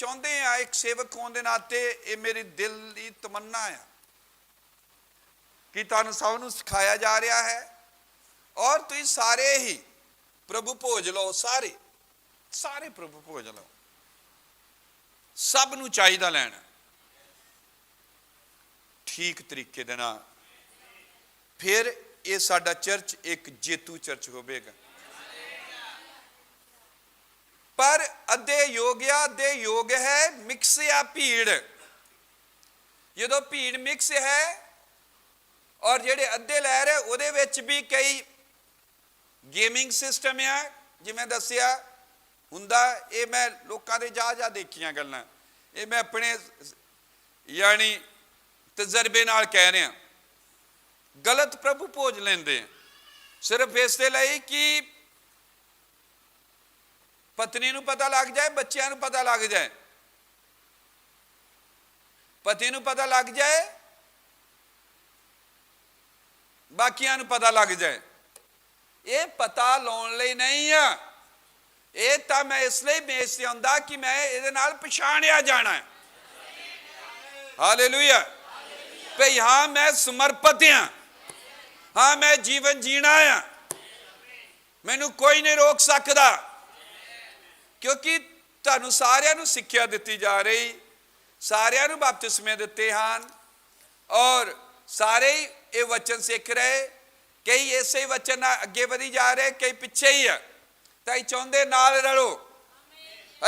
ਚਾਹੁੰਦੇ ਆ ਇੱਕ ਸੇਵਕ ਹੋਣ ਦੇ ਨਾਤੇ ਇਹ ਮੇਰੇ ਦਿਲ ਦੀ ਤਮੰਨਾ ਆ ਕਿ ਤੁਹਾਨੂੰ ਸਭ ਨੂੰ ਸਿਖਾਇਆ ਜਾ ਰਿਹਾ ਹੈ। ਔਰ ਤੁਸੀਂ ਸਾਰੇ ਹੀ ਪ੍ਰਭੂ ਭੋਜ ਲਓ, ਸਾਰੇ ਸਾਰੇ ਪ੍ਰਭੂ ਭੋਜ ਲਓ। ਸਭ ਨੂੰ ਚਾਹੀਦਾ ਲੈਣਾ। ਠੀਕ ਤਰੀਕੇ ਦੇ ਨਾਲ। ਫਿਰ ਇਹ ਸਾਡਾ ਚਰਚ ਇੱਕ ਜੇਤੂ ਚਰਚ ਹੋਵੇਗਾ। ਪਰ ਅੱਧੇ ਯੋਗਿਆ ਅੱਧੇ ਯੋਗ ਹੈ ਮਿਕਸ ਆ ਭੀੜ। ਜਦੋਂ ਭੀੜ ਮਿਕਸ ਹੈ ਔਰ ਜਿਹੜੇ ਅੱਧੇ ਲਹਿਰ ਰਹੇ ਉਹਦੇ ਵਿੱਚ ਵੀ ਕਈ ਗੇਮਿੰਗ ਸਿਸਟਮ ਆ, ਜਿਵੇਂ ਦੱਸਿਆ, ਹੁੰਦਾ, ਇਹ ਮੈਂ ਲੋਕਾਂ ਦੇ ਜਾ ਜਾ ਦੇਖੀਆਂ ਗੱਲਾਂ। ਇਹ ਮੈਂ ਆਪਣੇ ਯਾਨੀ ਤਜਰਬੇ ਨਾਲ ਕਹਿ ਰਿਹਾ। ਗਲਤ ਪ੍ਰਭੂ ਭੋਜ ਲੈਂਦੇ ਸਿਰਫ ਇਸ ਦੇ ਲਈ ਕਿ ਪਤਨੀ ਨੂੰ ਪਤਾ ਲੱਗ ਜਾਏ ਬੱਚਿਆਂ ਨੂੰ ਪਤਾ ਲੱਗ ਜਾਏ ਪਤੀ ਨੂੰ ਪਤਾ ਲੱਗ ਜਾਏ ਬਾਕੀਆਂ ਨੂੰ ਪਤਾ ਲੱਗ ਜਾਏ ਇਹ ਪਤਾ ਲਾਉਣ ਲਈ ਨਹੀਂ ਆ ਇਹ ਤਾਂ ਮੈਂ ਇਸ ਲਈ ਮੇਸ ਤੇ ਆਉਂਦਾ ਕਿ ਮੈਂ ਇਹਦੇ ਨਾਲ ਪਛਾਣਿਆ ਜਾਣਾ ਹੈ ਹਾਲੇਲੂਇਆ ਭਈ ਹਾਂ ਮੈਂ ਸਮਰਪਿਤ ਹਾਂ ਹਾਂ ਮੈਂ ਜੀਵਨ ਜੀਣਾ ਆ ਮੈਨੂੰ ਕੋਈ ਨਹੀਂ ਰੋਕ ਸਕਦਾ ਕਿਉਂਕਿ ਤੁਹਾਨੂੰ ਸਾਰਿਆਂ ਨੂੰ ਸਿੱਖਿਆ ਦਿੱਤੀ ਜਾ ਰਹੀ, ਸਾਰਿਆਂ ਨੂੰ ਬਪਤਿਸਮੇ ਦਿੱਤੇ ਹਨ ਔਰ ਸਾਰੇ ਹੀ ਇਹ ਵਚਨ ਸਿੱਖ ਰਹੇ, ਕਈ ਇਸੇ ਵਚਨ ਨਾਲ ਅੱਗੇ ਵਧੀ ਜਾ ਰਹੇ, ਕਈ ਪਿੱਛੇ ਹੀ ਆ। ਤਾਂ ਇਹ ਚਾਹੁੰਦੇ ਨਾਲ ਰਲੋ।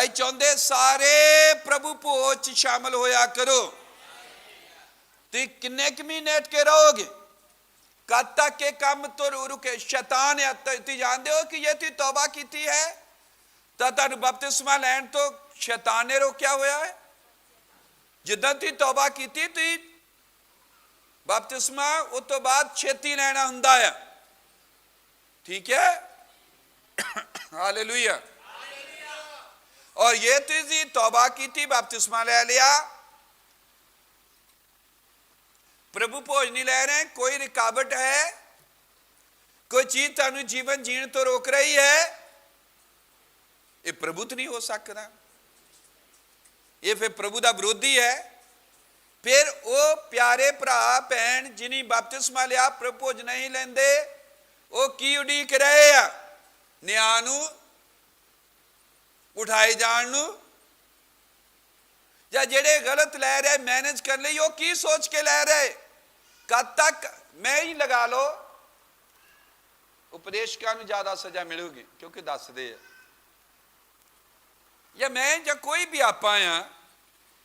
ਅਸੀਂ ਚਾਹੁੰਦੇ ਸਾਰੇ ਪ੍ਰਭੂ ਭੋਜ ਚ ਸ਼ਾਮਲ ਹੋਇਆ ਕਰੋ। ਤੇ ਕਿੰਨੇ ਕੁ ਮਹੀਨੇ ਅਟਕੇ ਰਹੋਗੇ? ਕਦ ਤੱਕ ਇਹ ਕੰਮ ਤੋਂ ਰੁਕੇ ਸ਼ੈਤਾਨ ਹੈ ਤੁਸੀਂ ਜਾਣਦੇ ਹੋ ਕਿ ਜੇ ਤੁਸੀਂ ਤੌਬਾ ਕੀਤੀ ਹੈ ਤਾਂ ਤੁਹਾਨੂੰ ਬਪਤਿਸਮਾ ਲੈਣ ਤੋਂ ਸ਼ੈਤਾਨ ਨੇ ਰੋਕਿਆ ਹੋਇਆ ਹੈ ਜਿੱਦਾਂ ਤੁਸੀਂ ਤੌਬਾ ਕੀਤੀ ਤੁਸੀਂ ਬਪਤਿਸਮਾ ਉਸ ਤੋਂ ਬਾਅਦ ਛੇਤੀ ਲੈਣਾ ਹੁੰਦਾ ਹੈ ਠੀਕ ਹੈ ਹਾਲੇਲੂਇਆ ਔਰ ਇਹ ਤੁਸੀਂ ਤੌਬਾ ਕੀਤੀ ਬਪਤਿਸਮਾ ਲੈ ਲਿਆ ਪ੍ਰਭੂ ਭੋਜ ਨਹੀਂ ਲੈ ਰਹੇ ਕੋਈ ਰੁਕਾਵਟ ਹੈ ਕੋਈ ਚੀਜ਼ ਤੁਹਾਨੂੰ ਜੀਵਨ ਜੀਣ ਤੋਂ ਰੋਕ ਰਹੀ ਹੈ ਇਹ ਪ੍ਰਭੂ ਨਹੀਂ ਹੋ ਸਕਦਾ। ਇਹ ਫਿਰ ਪ੍ਰਭੂ ਦਾ ਵਿਰੋਧੀ ਹੈ। ਫਿਰ ਉਹ ਪਿਆਰੇ ਭਰਾ, ਭੈਣ ਜਿਨੀ ਬਪਤਿਸਮਾ ਲਿਆ, ਪ੍ਰਭੂ ਨਹੀਂ ਲੈਂਦੇ। ਉਹ ਕੀ ਉਡੀਕ ਰਹੇ ਆ? ਨਿਆਂ ਨੂੰ ਉਠਾਏ ਜਾਣ ਨੂੰ? ਜਾਂ ਜਿਹੜੇ ਗਲਤ ਲੈ ਰਹੇ ਮੈਨੇਜ ਕਰਨ ਲਈ ਉਹ ਕੀ ਸੋਚ ਕੇ ਲੈ ਰਹੇ? ਕਦ ਤੱਕ? ਮੈਂ ਹੀ ਲਗਾ ਲੋ ਉਪਦੇਸ਼ਕਾਂ ਨੂੰ ਜ਼ਿਆਦਾ ਸਜ਼ਾ ਮਿਲੂਗੀ, ਕਿਉਂਕਿ ਦੱਸਦੇ ਆ। ਜਾਂ ਮੈਂ ਜਾਂ ਕੋਈ ਵੀ ਆਪਾਂ ਆ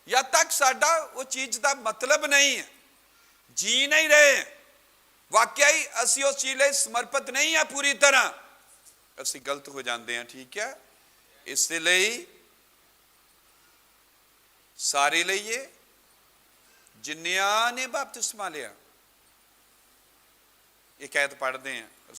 ਜਦ ਤੱਕ ਸਾਡਾ ਉਹ ਚੀਜ਼ ਦਾ ਮਤਲਬ ਨਹੀਂ ਹੈ ਜੀ ਨਹੀਂ ਰਹੇ ਵਾਕਿਆ ਹੀ ਅਸੀਂ ਉਸ ਚੀਜ਼ ਲਈ ਸਮਰਪਿਤ ਨਹੀਂ ਆ ਪੂਰੀ ਤਰ੍ਹਾਂ ਅਸੀਂ ਗਲਤ ਹੋ ਜਾਂਦੇ ਹਾਂ ਠੀਕ ਹੈ ਇਸ ਦੇ ਲਈ ਸਾਰੇ ਲਈਏ ਜਿੰਨਿਆਂ ਨੇ ਬਪਤਿਸਮਾ ਲਿਆ ਇਹ ਕਹਿਤ ਪੜ੍ਹਦੇ ਆ